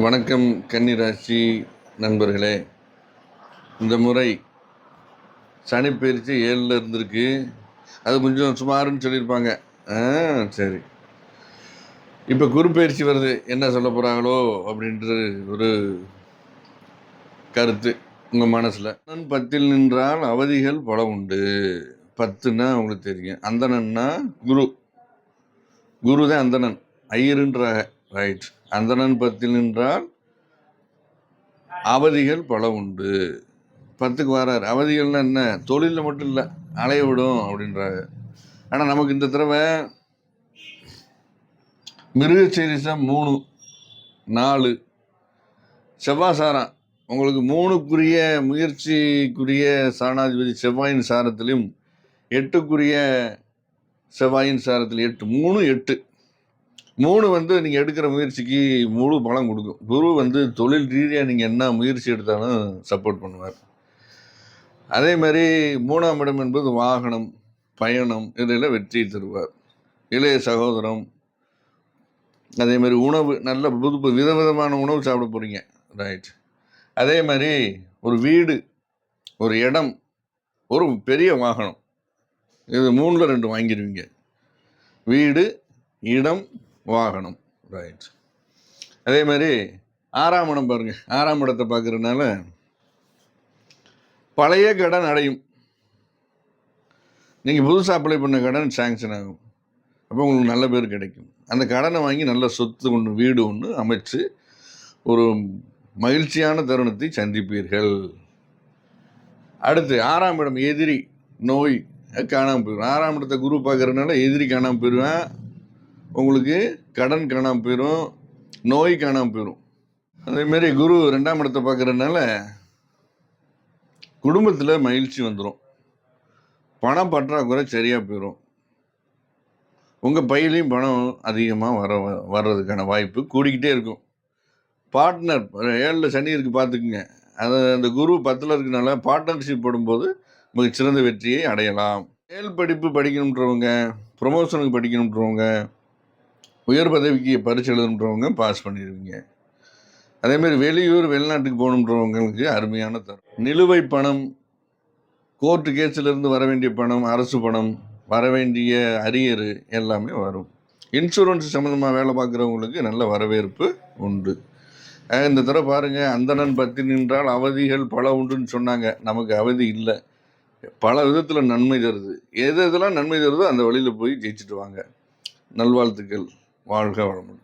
வணக்கம் கன்னிராசி நண்பர்களே. இந்த முறை சனி பயிற்சி ஏழில் இருந்திருக்கு. அது கொஞ்சம் சுமாருன்னு சொல்லியிருப்பாங்க. ஆ சரி. இப்போ குரு பயிற்சி வருது. என்ன சொல்ல போகிறாங்களோ அப்படின்ற ஒரு கருத்து உங்கள் மனசில். பத்தில் நின்றால் அவதிகள் பல உண்டு. பத்துன்னா உங்களுக்கு தெரியும். அந்தணன்னா குரு. குரு தான் அந்தணன். ஐயருன்றாக ரைட் அந்தணன் பத்தில் நின்றால் அவதிகள் பல உண்டு. பத்துக்கு வராரு. அவதிகள்னா என்ன? தொழிலில் மட்டும் இல்லை. அலைய விடும் அப்படின்றாங்க ஆனால் நமக்கு இந்த தடவை மிருக சீரிசம் மூணு நாலு. செவ்வாசாரம். உங்களுக்கு மூணுக்குரிய முயற்சிக்குரிய சாணாதிபதி செவ்வாயின் சாரத்திலையும் எட்டுக்குரிய செவ்வாயின் சாரத்தில் எட்டு மூணு எட்டு. மூணு வந்து நீங்கள் எடுக்கிற முயற்சிக்கு முழு பலம் கொடுக்கும். குரு வந்து தொழில் ரீதியாக நீங்கள் என்ன முயற்சி எடுத்தாலும் சப்போர்ட் பண்ணுவார். அதே மாதிரி மூணாம் இடம் என்பது வாகனம் பயணம் இதில் வெற்றி தருவார். இளைய சகோதரம் அதே மாதிரி உணவு நல்ல புது புது விதவிதமான உணவு சாப்பிட போகிறீங்க ரைட் அதே மாதிரி ஒரு வீடு ஒரு இடம் ஒரு பெரிய வாகனம் இது மூணில் ரெண்டு வாங்கிடுவீங்க வீடு இடம் வாகனம். ரைட் அதே மாதிரி ஆறாம் இடம் பாருங்க. ஆறாம் இடத்தை பார்க்குறதுனால பழைய கடன் அடையும். நீங்கள் புதுசாக அப்ளை பண்ண கடன் சாங்ஷன் ஆகும். அப்போ உங்களுக்கு நல்ல பேர் கிடைக்கும். அந்த கடனை வாங்கி நல்ல சொத்து ஒன்று வீடு ஒன்று அமைச்சு ஒரு மகிழ்ச்சியான தருணத்தை சந்திப்பீர்கள். அடுத்து ஆறாம் இடம் எதிரி நோய் காணாமல் போயிடும் ஆறாம் இடத்தை குரு பார்க்குறதுனால எதிரி காணாமல் போயிடுவேன் உங்களுக்கு கடன் காணாமல் போயிடும் நோய் காணாமல் போயிடும் அதேமாரி குரு ரெண்டாம் இடத்தை பார்க்குறதுனால குடும்பத்தில் மகிழ்ச்சி வந்துடும் பணம் பற்றாக்குறை சரியாக போயிடும் உங்கள் பையிலையும் பணம் அதிகமாக வர வர்றதுக்கான வாய்ப்பு கூடிக்கிட்டே இருக்கும். பார்ட்னர் ஏழில் சனி இருக்குது பார்த்துக்குங்க. அது அந்த குரு பத்தில் இருக்கனால பார்ட்னர்ஷிப் போடும்போது மிகச்சிறந்த வெற்றியை அடையலாம். மேல் படிப்பு படிக்கணுன்றவங்க ப்ரொமோஷனுக்கு படிக்கணுன்றவங்க உயர் பதவிக்கு பரிசு எழுதுன்றவங்க பாஸ் பண்ணிடுவீங்க அதேமாரி வெளியூர் வெளிநாட்டுக்கு போகணுன்றவங்களுக்கு அருமையான தரம். நிலுவை பணம் கோர்ட்டு கேஸிலிருந்து வர வேண்டிய பணம் அரசு பணம் வர வேண்டிய அரியர் எல்லாமே வரும். இன்சூரன்ஸ் சம்மந்தமாக வேலை பார்க்குறவங்களுக்கு நல்ல வரவேற்பு உண்டு. இந்த தடவை பாருங்கள் அந்தணன் பத்தி நின்றால் அவதிகள் பல உண்டுன்னு சொன்னாங்க. நமக்கு அவதி இல்லை. பல விதத்தில் நன்மை தருது. எது எதெல்லாம் நன்மை தருதோ அந்த வழியில் போய் ஜெயிச்சுட்டு வாங்க. நல்வாழ்த்துக்கள். வாழ்க வளமுடன்